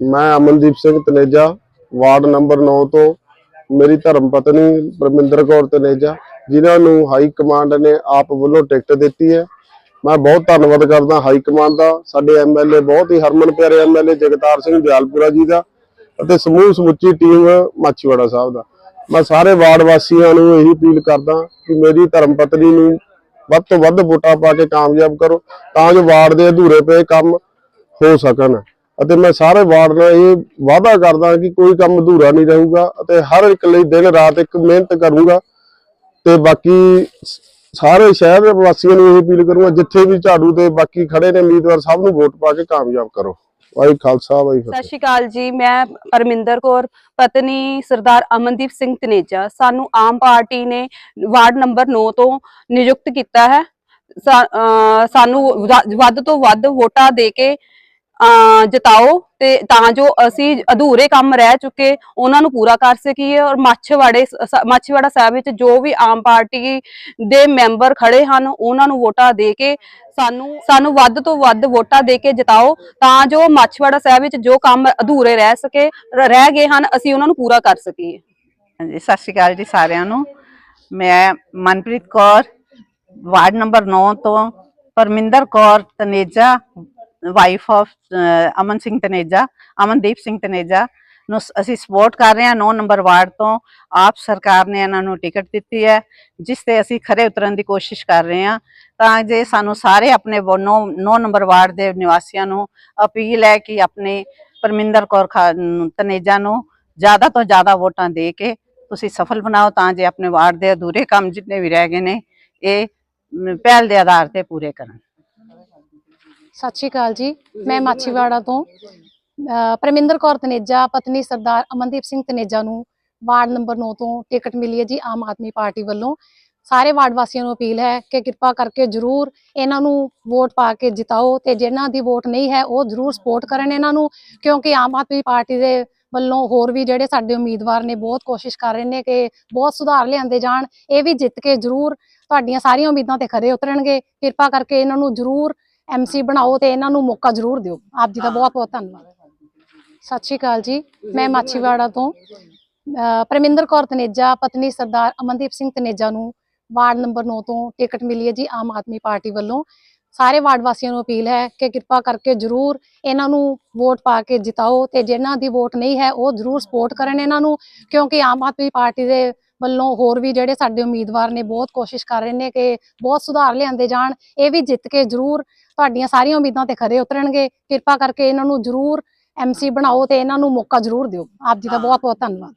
ਮੈਂ Amandeep Singh Taneja, ward number 9 ਤੋਂ ਮੇਰੀ ਧਰਮ ਪਤਨੀ ਪਰਮਿੰਦਰ ਕੌਰ ਤਨੇਜਾ, ਜਿਨ੍ਹਾਂ ਨੂੰ ਹਾਈ ਕਮਾਂਡ ਨੇ ਆਪ ਵੱਲੋਂ ਟਿਕਟ ਦਿੱਤੀ ਹੈ। ਮੈਂ ਬਹੁਤ ਧੰਨਵਾਦ ਕਰਦਾ ਹਾਈ ਕਮਾਂਡ ਦਾ, ਸਾਡੇ ਐਮਐਲਏ ਬਹੁਤ ਹੀ ਹਰਮਨ ਪਿਆਰੇ ਐਮਐਲਏ ਜਗਤਾਰ ਸਿੰਘ ਦਿਆਲਪੁਰਾ ਜੀ ਦਾ ਅਤੇ ਸਮੂਹ ਸਮੁੱਚੀ ਟੀਮ ਮਾਛੀਵਾੜਾ ਸਾਹਿਬ ਦਾ। ਮੈਂ ਸਾਰੇ ਵਾਰਡ ਵਾਸੀਆਂ ਨੂੰ ਇਹੀ ਅਪੀਲ ਕਰਦਾ ਕਿ ਮੇਰੀ ਧਰਮ ਪਤਨੀ ਨੂੰ ਵੱਧ ਤੋਂ ਵੱਧ ਵੋਟਾਂ ਪਾ ਕੇ ਕਾਮਯਾਬ ਕਰੋ, ਤਾਂ ਜੋ ਵਾਰਡ ਦੇ ਅਧੂਰੇ ਪਏ ਕੰਮ ਹੋ ਸਕਣ। ਅਤੇ ਮੈਂ ਸਾਰੇ ਵਾਰਡ ਨਾਲ ਇਹ ਵਾਅਦਾ ਕਰਦਾ ਕਿ ਕੋਈ ਕੰਮ ਅਧੂਰਾ ਨਹੀਂ ਰਹੂਗਾ ਅਤੇ ਹਰ ਇੱਕ ਲਈ ਦਿਨ ਰਾਤ ਇੱਕ ਮਿਹਨਤ ਕਰੂੰਗਾ ਤੇ ਬਾਕੀ ਸਾਰੇ ਸ਼ਹਿਰ ਦੇ ਵਾਸੀਆਂ ਨੂੰ ਇਹ ਅਪੀਲ ਕਰੂੰਗਾ, ਜਿੱਥੇ ਵੀ ਝਾੜੂ ਤੇ ਬਾਕੀ ਖੜੇ ਨੇ ਉਮੀਦਵਾਰ ਸਭ ਨੂੰ ਵੋਟ ਪਾ ਕੇ ਕਾਮਯਾਬ ਕਰੋ। ਵਾਹਿਗੁਰੂ ਖਾਲਸਾ, ਵਾਹਿਗੁਰੂ ਸਤਿ ਸ਼੍ਰੀ ਅਕਾਲ ਜੀ, ਮੈਂ ਪਰਮਿੰਦਰ ਕੌਰ, ਪਤਨੀ ਸਰਦਾਰ ਅਮਨਦੀਪ ਸਿੰਘ ਤਨੇਜਾ। ਸਾਨੂੰ ਆਮ ਪਾਰਟੀ ਨੇ ਵਾਰਡ ਨੰਬਰ 9 ਤੋਂ ਨਿਯੁਕਤ ਕੀਤਾ ਹੈ। ਸਾ- ਸਾਨੂੰ ਵੱਧ ਤੋਂ ਵੱਧ ਵੋਟਾਂ ਦੇ ਕੇ ਜਤਾਓ ਤੇ ਤਾਂ ਜੋ ਅਸੀਂ ਅਧੂਰੇ ਕੰਮ ਰਹਿ ਚੁੱਕੇ, ਉਹਨਾਂ ਨੂੰ ਪੂਰਾ ਕਰ ਸਕੀਏ ਔਰ ਮਾਛੀਵਾੜੇ ਸ- ਸਾਹਿਬ ਵਿੱਚ ਜੋ ਵੀ ਆਮ ਪਾਰਟੀ ਦੇ ਮੈਂਬਰ ਖੜੇ ਹਨ, ਉਹਨਾਂ ਨੂੰ ਵੋਟਾਂ ਦੇ ਕੇ ਸਾਨੂੰ ਸਾਨੂੰ ਵੱਧ ਤੋਂ ਵੱਧ ਵੋਟਾਂ ਦੇ ਕੇ ਜਿਤਾਓ, ਤਾਂ ਜੋ ਮਾਛੀਵਾੜਾ ਸਾਹਿਬ ਵਿੱਚ ਜੋ ਕੰਮ ਅਧੂਰੇ ਰਹਿ ਸਕੇ ਰਹਿ ਗਏ ਹਨ, ਅਸੀਂ ਉਹਨਾਂ ਨੂੰ ਪੂਰਾ ਕਰ ਸਕੀਏ। ਹਾਂਜੀ, ਸਤਿ ਸ਼੍ਰੀ ਅਕਾਲ ਜੀ ਸਾਰਿਆਂ ਨੂੰ। ਮੈਂ ਮਨਪ੍ਰੀਤ ਕੌਰ, ਵਾਰਡ ਨੰਬਰ 9 ਤੋਂ ਪਰਮਿੰਦਰ ਕੌਰ ਤਨੇਜਾ ਵਾਈਫ ਆਫ ਅਮਨ ਸਿੰਘ ਤਨੇਜਾ, ਅਮਨਦੀਪ ਸਿੰਘ ਤਨੇਜਾ ਨੂੰ ਅਸੀਂ ਸਪੋਰਟ ਕਰ ਰਹੇ ਹਾਂ 9 ਨੰਬਰ ਵਾਰਡ ਤੋਂ। ਆਪ ਸਰਕਾਰ ਨੇ ਇਹਨਾਂ ਨੂੰ ਟਿਕਟ ਦਿੱਤੀ ਹੈ, ਜਿਸ ਤੇ ਅਸੀਂ ਖਰੇ ਉਤਰਨ ਦੀ ਕੋਸ਼ਿਸ਼ ਕਰ ਰਹੇ ਹਾਂ। ਤਾਂ ਜੇ ਸਾਨੂੰ ਸਾਰੇ ਆਪਣੇ 9 ਨੰਬਰ ਵਾਰਡ ਦੇ ਨਿਵਾਸੀਆਂ ਨੂੰ ਅਪੀਲ ਹੈ ਕਿ ਆਪਣੇ ਪਰਮਿੰਦਰ ਕੌਰ ਖਾ- ਤਨੇਜਾ ਨੂੰ ਜ਼ਿਆਦਾ ਤੋਂ ਜ਼ਿਆਦਾ ਵੋਟਾਂ ਦੇ ਕੇ ਤੁਸੀਂ ਸਫਲ ਬਣਾਓ, ਤਾਂ ਜੇ ਆਪਣੇ ਵਾਰਡ ਦੇ ਅਧੂਰੇ ਕੰਮ ਜਿੰਨੇ ਵੀ ਰਹਿ ਗਏ ਨੇ, ਇਹ ਪਹਿਲ ਦੇ ਆਧਾਰ ਤੇ ਪੂਰੇ ਕਰਨ। ਸਤਿ ਸ਼੍ਰੀ ਅਕਾਲ ਜੀ। ਮੈਂ ਮਾਛੀਵਾੜਾ ਤੋਂ। ਪਰਮਿੰਦਰ ਕੌਰ ਤਨੇਜਾ ਪਤਨੀ ਸਰਦਾਰ ਅਮਨਦੀਪ ਸਿੰਘ ਤਨੇਜਾ ਨੂੰ ਵਾਰਡ ਨੰਬਰ 9 ਤੋਂ ਟਿਕਟ ਮਿਲੀ ਹੈ ਜੀ ਆਮ ਆਦਮੀ ਪਾਰਟੀ ਵੱਲੋਂ। ਸਾਰੇ ਵਾਰਡ ਵਾਸੀਆਂ ਨੂੰ ਅਪੀਲ ਹੈ ਕਿ ਕਿਰਪਾ ਕਰਕੇ ਜਰੂਰ ਇਹਨਾਂ ਨੂੰ ਵੋਟ ਪਾ ਕੇ ਜਿਤਾਓ ਤੇ ਜਿਨ੍ਹਾਂ ਦੀ ਵੋਟ ਨਹੀਂ ਹੈ ਉਹ ਜਰੂਰ ਸਪੋਰਟ ਕਰਨ ਇਹਨਾਂ ਨੂੰ ਕਿਉਂਕਿ ਆਮ ਆਦਮੀ ਪਾਰਟੀ ਦੇ ਵੱਲੋਂ ਹੋਰ ਵੀ ਜਿਹੜੇ ਸਾਡੇ ਉਮੀਦਵਾਰ ਨੇ ਬਹੁਤ ਕੋਸ਼ਿਸ਼ ਕਰ ਰਹੇ ਨੇ ਕਿ ਬਹੁਤ ਸੁਧਾਰ ਲਿਆਂਦੇ ਜਾਣ ਇਹ ਵੀ ਜਿੱਤ ਕੇ ਜਰੂਰ ਤੁਹਾਡੀਆਂ ਸਾਰੀਆਂ ਉਮੀਦਾਂ ਤੇ ਖਰੇ ਉਤਰਨਗੇ। ਕਿਰਪਾ ਕਰਕੇ ਇਹਨਾਂ ਨੂੰ ਜਰੂਰ ਐਮਸੀ ਬਣਾਓ ਤੇ ਇਹਨਾਂ ਨੂੰ ਮੌਕਾ ਜ਼ਰੂਰ ਦਿਓ। ਆਪ ਜੀ ਦਾ ਬਹੁਤ ਬਹੁਤ ਧੰਨਵਾਦ। ਸਤਿ ਸ਼੍ਰੀ ਅਕਾਲ ਜੀ। ਮੈਂ ਮਾਛੀਵਾੜਾ ਤੋਂ। ਪਰਮਿੰਦਰ ਕੌਰ ਤਨੇਜਾ, ਪਤਨੀ ਸਰਦਾਰ ਅਮਨਦੀਪ ਸਿੰਘ ਤਨੇਜਾ ਨੂੰ ਵਾਰਡ ਨੰਬਰ 9 ਤੋਂ ਟਿਕਟ ਮਿਲੀ ਹੈ ਜੀ ਆਮ ਆਦਮੀ ਪਾਰਟੀ ਵੱਲੋਂ। ਸਾਰੇ ਵਾਰਡ ਵਾਸੀਆਂ ਨੂੰ ਅਪੀਲ ਹੈ ਕਿ ਕਿਰਪਾ ਕਰਕੇ ਜਰੂਰ ਇਹਨਾਂ ਨੂੰ ਵੋਟ ਪਾ ਕੇ ਜਿਤਾਓ ਤੇ ਜਿਨ੍ਹਾਂ ਦੀ ਵੋਟ ਨਹੀਂ ਹੈ ਉਹ ਜਰੂਰ ਸਪੋਰਟ ਕਰਨ ਇਹਨਾਂ ਨੂੰ, ਕਿਉਂਕਿ ਆਮ ਆਦਮੀ ਪਾਰਟੀ ਦੇ ਵੱਲੋਂ ਹੋਰ ਵੀ ਜਿਹੜੇ ਸਾਡੇ ਉਮੀਦਵਾਰ ਨੇ ਬਹੁਤ ਕੋਸ਼ਿਸ਼ ਕਰ ਰਹੇ ਨੇ ਕਿ ਬਹੁਤ ਸੁਧਾਰ ਲਿਆਂਦੇ ਜਾਣ ਇਹ ਵੀ ਜਿੱਤ ਕੇ ਜਰੂਰ ਤੁਹਾਡੀਆਂ ਸਾਰੀਆਂ ਉਮੀਦਾਂ ਤੇ ਖਰੇ ਉਤਰਨਗੇ। ਕਿਰਪਾ ਕਰਕੇ ਇਹਨਾਂ ਨੂੰ ਜਰੂਰ ਐਮਸੀ ਬਣਾਓ ਤੇ ਇਹਨਾਂ ਨੂੰ ਮੌਕਾ ਜਰੂਰ ਦਿਓ। ਆਪ ਜੀ ਦਾ ਬਹੁਤ ਬਹੁਤ ਧੰਨਵਾਦ।